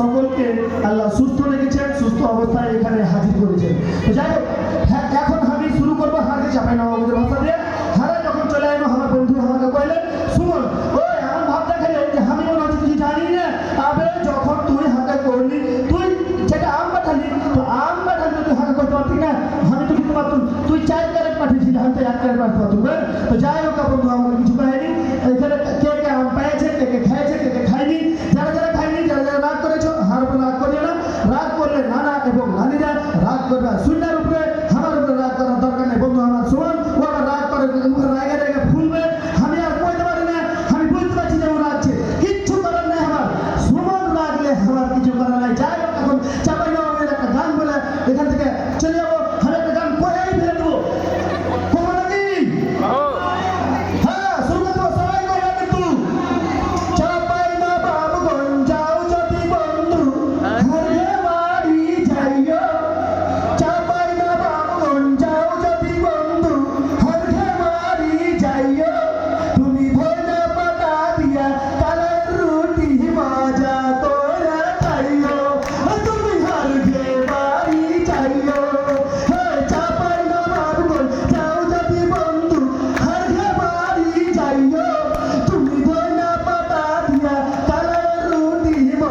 সকলকে আল্লাহ সুস্থ রেখেছেন সুস্থ অবস্থায় এখানে হাজির করেছেন। তো যাই হোক হ্যাঁ, এখন আমি শুরু করব হাতে চাপাই নবাবদের ভাষা দিয়ে। হারা যখন চলে এলো আমার বন্ধু আমাকে কইলেন সুমন ওই আমার ভাবটা খেলে যে আমি মনে হচ্ছে কিছু জানি না। যখন তুই হাতে করলি তুই যেটা আম পাঠালি তো আম পাঠালি তুই হাতে করতে পারতি না। আমি তো কিন্তু পারতুম তুই চার ক্যারেট পাঠিয়েছিলি এক ক্যারেট পাঠাতে তো যাই হোক বন্ধু আমাকে কিছু পাইনি এখানে কে কে আম পেয়েছে করবে শূন্যের நீ ஈமா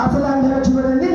అసలు అందరూ చూడండి